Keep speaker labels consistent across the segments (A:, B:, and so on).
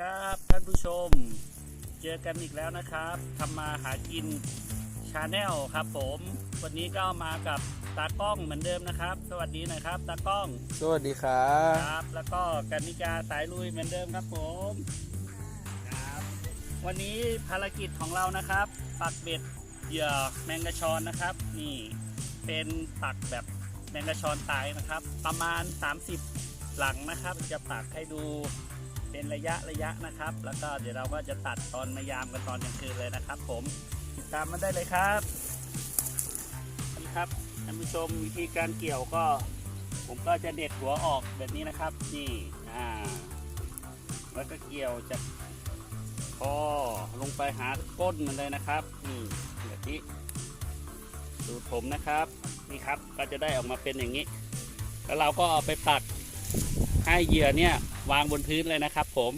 A: ครับท่านผู้ชม เจอกันอีกแล้วนะครับทำมาหากินชาแนลครับผม วันนี้ก็มากับตากล้องเหมือนเดิมนะครับ สวัสดีหนะครับ ตากล้อง
B: สวัสดีครับ
A: ครับ แล้วก็กันนิกาสายลุยเหมือนเดิมครับผมครับวันนี้ภารกิจของเรานะครับ ปักเบ็ดเหยื่อแมงกะชอนนะครับ นี่เป็นปักแบบแมงกะชอนตายนะครับ ประมาณ 30 หลังนะครับ จะปักให้ดู เป็นระยะระยะนะครับ แล้วก็เดี๋ยวเราก็จะตัดตอนมายามกันตอนกลางคืนเลยนะครับ ผมติดตามมาได้เลยครับนี่ครับท่านผู้ชมวิธีการเกี่ยวก็ ผมก็จะเด็ดหัวออกแบบนี้นะครับ นี่อ่าแล้วก็เกี่ยวจากคอลงไปหาก้นมันเลยนะครับนี่แบบนี้สูผมนะครับนี่ครับก็จะได้ออกมาเป็นอย่างนี้ แล้วเราก็เอาไปปัก ให้เหยื่อเนี่ยวางบนพื้นเลยนะครับ ผม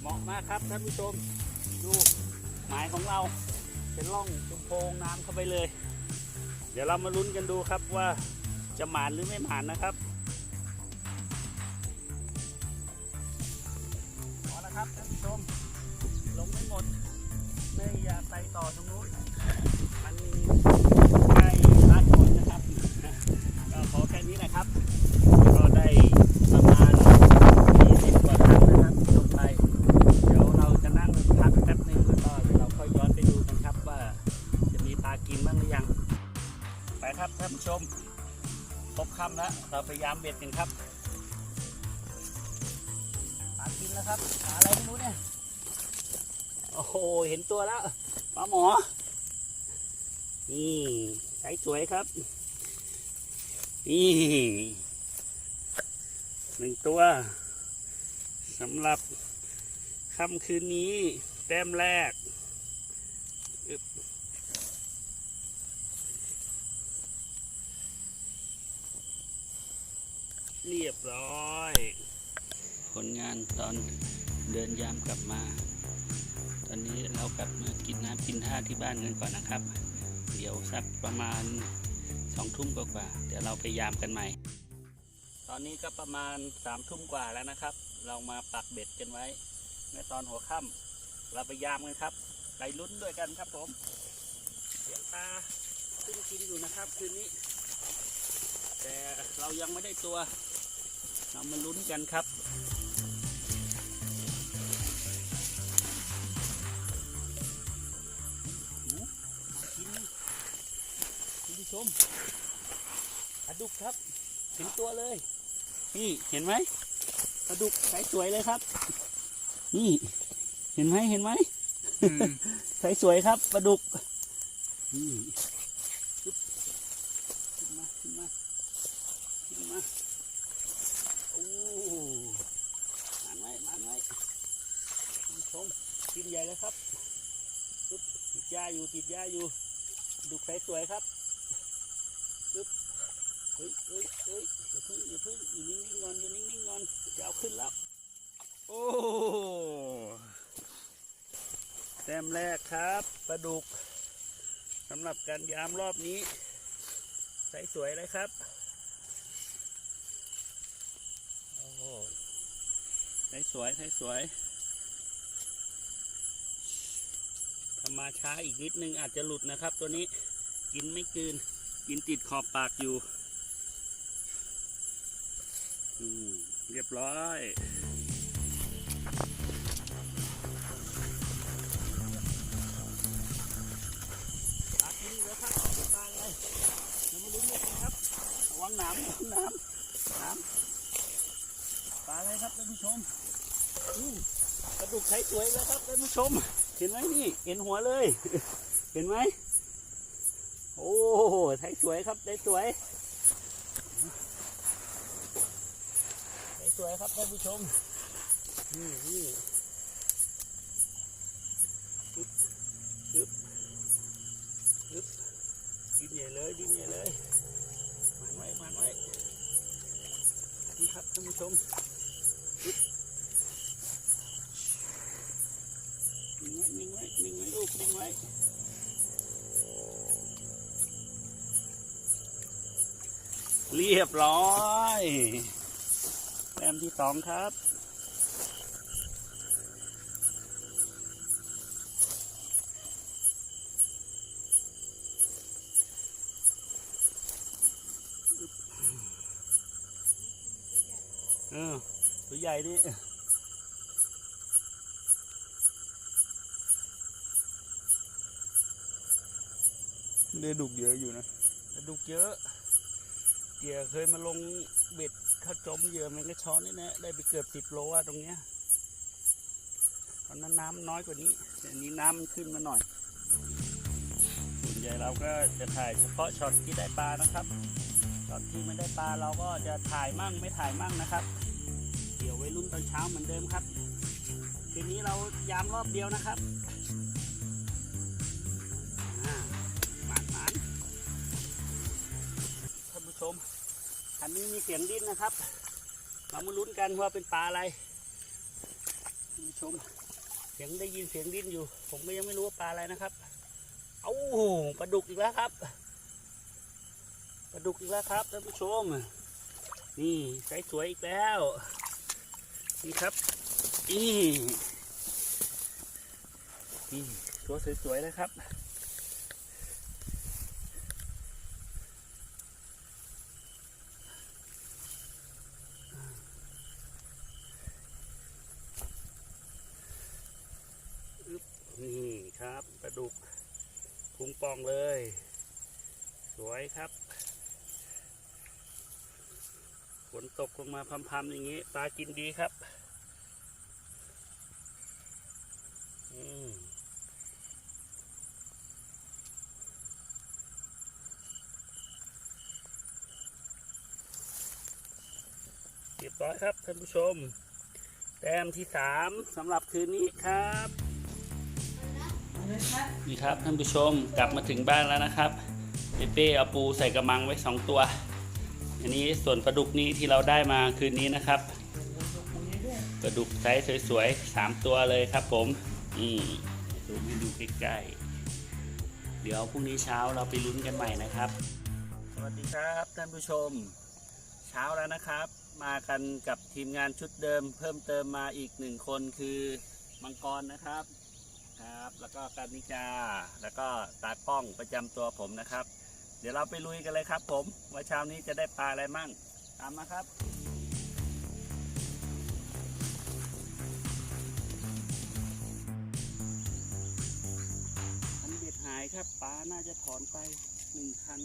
A: เหมาะมากครับท่านผู้ชม ดูหมายของเราเป็นร่องเป็นโพรงน้ำเข้าไปเลย เดี๋ยวเรามาลุ้นกันดูครับว่าจะหมานหรือไม่หมานนะครับ ชม ลงไม่หมดไม่อยากไปต่อตรงนู้นมันใกล้ลาดคนนะครับ ก็ขอแค่นี้นะครับ ก็ได้ประมาณ20กว่าครั้งนะครับลงไป เดี๋ยวเราจะนั่งพักแป๊บนึงแล้วก็เดี๋ยวเราค่อยย้อนไปดูกันครับว่าจะมีปลากินบ้างหรือยัง ไปครับท่านผู้ชมครบค่ำแล้วเราพยายามเบ็ดกันครับ นแล้วครับปลาอะไรไม่รู้เนี่ยโอ้โหเห็นตัวแล้วปลาหมอ นี่ใช้สวยครับ นี่หนึ่งตัวสำหรับค่ำคืนนี้แต้มแรกเรียบร้อย ลงานตอนเดินยามกลับมา ตอนนี้เรากลับมากินน้ำกินท่าที่บ้านกันก่อนนะครับ เดี๋ยวสักประมาณสองทุ่มกว่าเดี๋ยวเราไปยามกันใหม่ ตอนนี้ก็ประมาณสามทุ่มกว่าแล้วนะครับ เรามาปักเบ็ดกันไว้ ในตอนหัวค่ำเราไปยามกันครับไปลุ้นด้วยกันครับผมเสียงปลาขึ้นกินอยู่นะครับคืนนี้ แต่เรายังไม่ได้ตัว เรามาลุ้นกันครับ มปลาดุกครับเห็นตัวเลย นี่เห็นไหมปลาดุกใสสวยเลยครับ นี่ เห็นไหมเห็นไหมใสสวยครับปลาดุกนี่จุ๊บขึ้นมาขึ้นมาขึ้นมาโอ้มันไว้มันไว้คุณผู้ชมกินใหญ่เลยครับติดยาอยู่ติดยาอยู่ดุกใสสวยครับปึ๊บเฮ้ยเฮ้ยเฮ้ยอย่าเพึ่งอย่าพึ่งอยู่นิ่งๆก่อนอยู่นิ่งๆก่อนจะเอาขึ้นแล้ว โอ้แต้มแรกครับปลาดุกสำหรับการยามรอบนี้ใสสวยเลยครับโอ้ใสสวยใสสวยถ้ามาช้าอีกนิดนึงอาจจะหลุดนะครับ ตัวนี้กินไม่กืน กินติดขอบปากอยู่อืมเรีย บร้อยปลากินแล้วครับปลาอะไรเดี๋ยวมาลุ้นกันครับระวังหน้ำน้ำน้ำปลาอะไรครับท่านผู้ชมกระดูกไข่สวยแล้วครับท่านผู้ชม เห็นไหมนี่เห็นหัวเลย เห็นไหมโอ้ไทยสวยครับไทยสวยไทย สวยครับท่านผู้ชม นี่นี่ปึ๊บปึ๊บปึ๊บดินใหญ่เลยดินใหญ่เลยมันไว้มันไว้นี่ครับท่านผู้ชมปึ๊บนิ่งไว้นิ่งไว้นิ่งไว้ดูกนิ่งไว้เรียบร้อย ที่สองครับเออตัวใหญ่นี่ได้ดุกเยอะอยู่นะดุกเยอะเกียเคยมาลงเบ็ด เข้าจมเหยื่อมันก็ช้อนนี่แนะได้ไปเกือบสิบโลอะตรงเนี้ยตอนนั้นน้ำน้อยกว่านี้แต่นนี้น้ำมันขึ้นมาหน่อยส่วนใหญ่เราก็จะถ่ายเฉพาะช็อตที่ได้ปลานะครับช็อตที่ไม่ได้ปลาเราก็จะถ่ายมั่งไม่ถ่ายมั่งนะครับ เดี๋ยวไว้รุ่นตอนเช้าเหมือนเดิมครับคืนนี้เรายามรอบเดียวนะครับ นี้มีเสียงดิ้นนะครับ เรามาลุ้นกันว่าเป็นปลาอะไรชมเสียงได้ยินเสียงดิ้นอยู่ ผมก็ยังไม่รู้ว่าปลาอะไรนะครับ เอาปลาดุกอีกแล้วครับปลาดุกอีกแล้วครับท่านผู้ชม นี่ไซส์สวยอีกแล้ว นี่ครับนี่นี่ตัวสวยๆนะครับ นี่ครับปลาดุก องเลย สวยครับฝนตกลงมาพรำๆอย่างนี้ปลากินดีครับเรียบร้อยครับท่านผู้ชม แต้มที่สามสำหรับคืนนี้ครับ นี่ครับท่านผู้ชมกลับมาถึงบ้านแล้วนะครับเปเป้เอาปูใส่กระมังไว้สองตัว อันนี้ส่วนปลาดุกนี้ที่เราได้มาคืนนี้นะครับปลาดุกไซส์สวยๆสามตัวเลยครับผมนี่ดูให้ดูใกล้ๆ เดี๋ยวพรุ่งนี้เช้าเราไปลุ้นกันใหม่นะครับ สวัสดีครับท่านผู้ชม เช้าแล้วนะครับ มากันกับทีมงานชุดเดิม เพิ่มเติมมาอีกหนึ่งคนคือมังกรนะครับ ครับ แล้วก็การนิกา แล้วก็ตาป้องประจำตัวผมนะครับ เดี๋ยวเราไปลุยกันเลยครับ ผม ว่าเช้านี้จะได้ปลาอะไรมั่ง ตามมาครับคันเบ็ดหายครับปลาน่าจะถอนไปหนึ่งคัน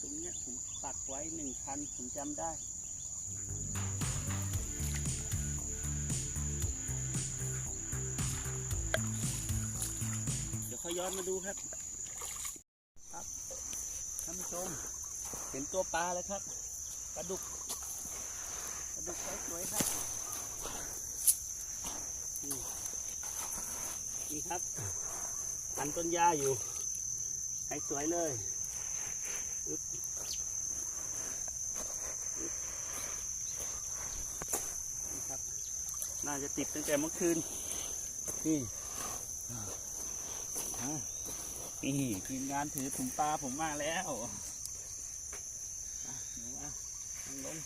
A: ตรงเนี้ยผมตักไว้หนึ่งคันผมจำได้ ยวค่อยย้อนมาดูครับ ครับท่านผู้ชมเห็นตัวปลาเลยครับปลาดุกปลาดุกสวยๆครับนี่ครับหันต้นหญ้าอยู่ให้สวยเลยน่าจะติดตั้งแต่เมื่อคืนนี่ อะ นี่ทีมงานถือถุงปลาผมมาแล้วอะหนูมานั่งลง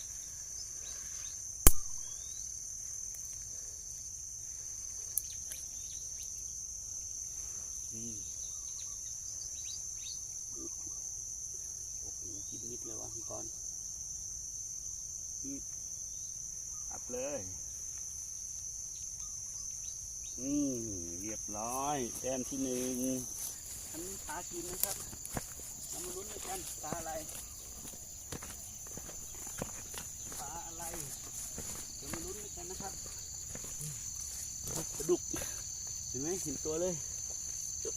A: นี่โอ้โหกินมิดเลยวะมังกรนี่อับเลยอืมเรียบร้อยแต้มที่หนึ่ง อันนี้ปลากินนะครับเรามาลุ้นด้วยกันปลาอะไรปลาอะไรเดี๋ยวมาลุ้นด้วยกันนะครับปลาดุกเห็นไหมเห็นตัวเลยจุ๊บ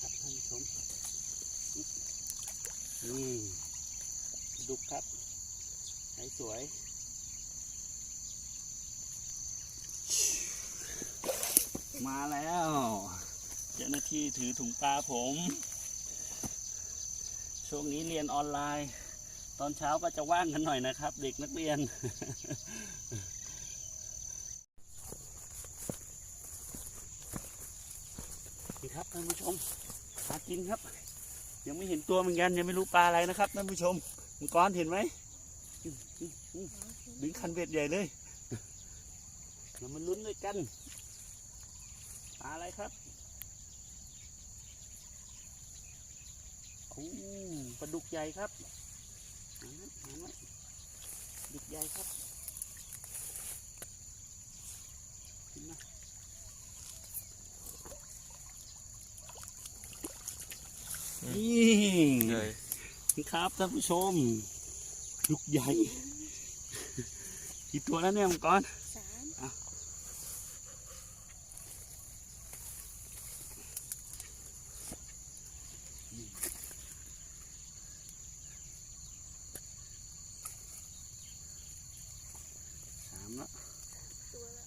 A: ครับท่านผู้ชม นี่ดุกครับใสวยมาแล้วเจ้าหน้าที่ถือถุงปลาผม ช่วงนี้เรียนออนไลน์ ตอนเช้าก็จะว่างกันหน่อยนะครับ เด็กนักเรียน นี่ครับท่านผู้ชมหากินครับ ยังไม่เห็นตัวเหมือนกันยังไม่รู้ปลาอะไรนะครับท่านผู้ชมมังกรเห็นไหม ดึงคันเบ็ดใหญ่เลยเรามาลุ้นด้วยกันปลาอะไรครับโอ้ปลาดุกใหญ่ครับหาไว้หาไว้ดุกใหญ่ครับขึ้นมานี่
B: ใหญ่
A: นี่ครับท่านผู้ชม ลูกใหญ่กี่ตัวแล้วเนี่ยมังกร
C: สาม
A: สามแล้ว
C: ตัวละ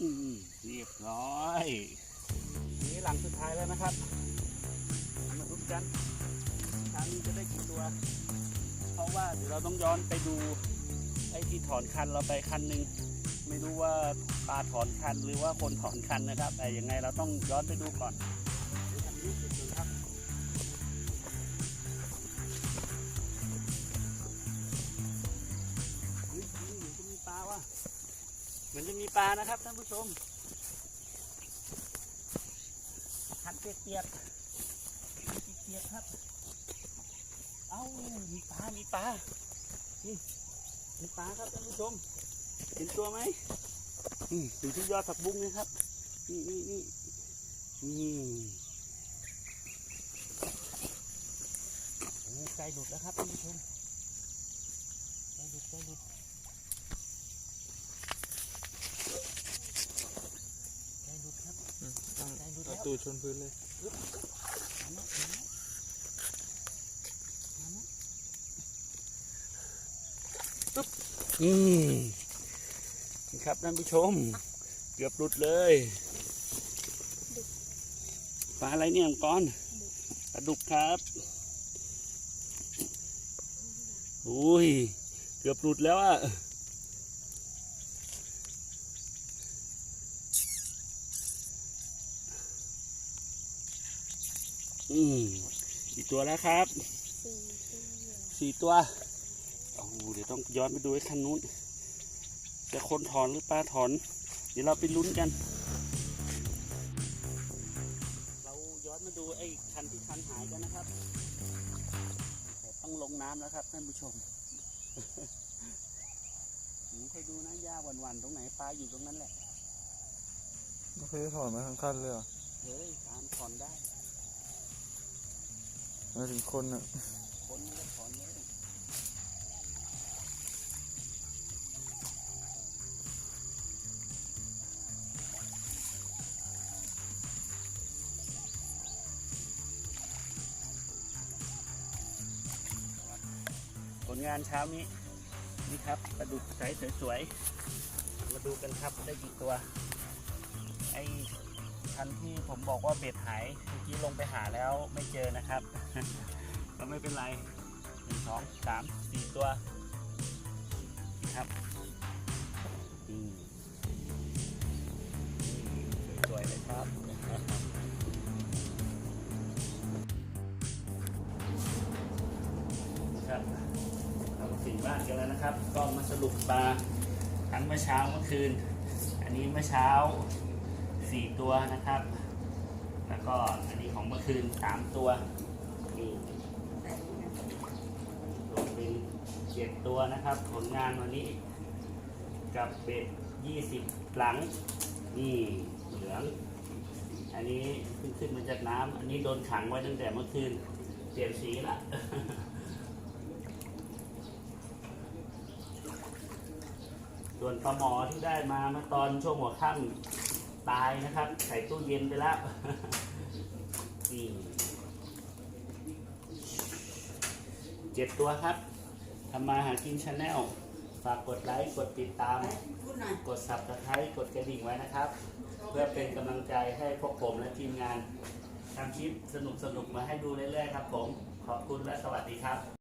A: อืมเรียบร้อยนี่หลังสุดท้ายแล้วนะครับ มาลุ้นกันครั้งนี้จะได้กี่ตัว เพราะว่าเดี๋ยวเราต้องย้อนไปดูไอ้ที่ถอนคันเราไปคันหนึ่งไม่รู้ว่าปลาถอนคันหรือว่าคนถอนคันนะครับ แต่ยังไงเราต้องย้อนไปดูก่อนดูคันนี้สุดๆครับเฮ้ยนี่เหมือนจะมีปลาว่ะเหมือนจะมีปลานะครับท่านผู้ชมคัน เปียกๆคันเปียกๆครับ เอ้ามีปลา มีปลา นี่มีปลาครับท่านผู้ชม เห็นตัวไหมนี่อยู่ที่ยอดผักบุ้งนี่ครับ นี่นี่นี่นี่ใกล้หลุดแล้วครับท่านผู้ชมใกล้หลุดใกล้หลุดใกล้หลุดครับ
B: อืมต้อง
A: ใกล้หลุด
B: เอา
A: แล้ว
B: ตูชนพื้นเลย
A: ปึ๊บอืมนี่ครับท่านผู้ชม เกือบหลุดเลยปลาอะไรเนี่ยมังกรปลาดุกครับอุ้ย เกือบหลุดแล้วอะ อืมกี่ตัวแล้วครับ
C: สี่ตัว
A: สี่ตัวโอ้โหเดี๋ยวต้องย้อนไปดูไอ้คันนู้น จะคนถอนหรือปลาถอน เดี๋ยวเราไปลุ้นกัน เราย้อนมาดูไอ้คันที่คันหายกันนะครับแต่ต้องลงน้ำแล้วครับท่านผู้ชมหนูเคยดูนะหญ้าวันๆตรงไหนปลาอยู่ตรงนั้นแหละ
B: ไม่เคยถอนมาทั้งคันเลยเหรอ
A: เฮ้ยตามถอนได้
B: ห มาถึงคนอะ
A: ผลงานเช้านี้นี่ครับปลาดุกใสสวยๆมาดูกันครับได้กี่ตัวไอ คันที่ผมบอกว่าเบ็ดหายเมื่อกี้ลงไปหาแล้วไม่เจอนะครับ ก็ไม่เป็นไรหนึ่งสองสามสี่ตัวครับอืมสวยๆเลยครับครับเราสี่บ้านกันแล้วนะครับ ก็มาสรุปปลาทั้งเมื่อเช้าเมื่อคืน อันนี้เมื่อเช้า สี่ตัวนะครับ แล้วก็อันนี้ของเมื่อคืนสามตัวนี่รวมเป็นเจ็ดตัวนะครับ ผลงานวันนี้ กับเบ็ดยี่สิบหลัง นี่เหลือง อันนี้เพิ่งขึ้นมาจากน้ำอันนี้โดนขังไว้ตั้งแต่เมื่อคืนเปลี่ยนสีละส่วนปลาหมอที่ได้มาเมื่อตอนช่วงหัวค่ำ ตายนะครับ ใส่ตู้เย็นไปแล้วนี่เจ็ดตัวครับทำมาหากินชาแนลฝากกดไลค์กดติดตาม กด subscribe กดกระดิ่งไว้นะครับ เพื่อเป็นกำลังใจให้พวกผมและทีมงานทำคลิปสนุกๆมาให้ดูเรื่อยๆครับผม ขอบคุณและสวัสดีครับ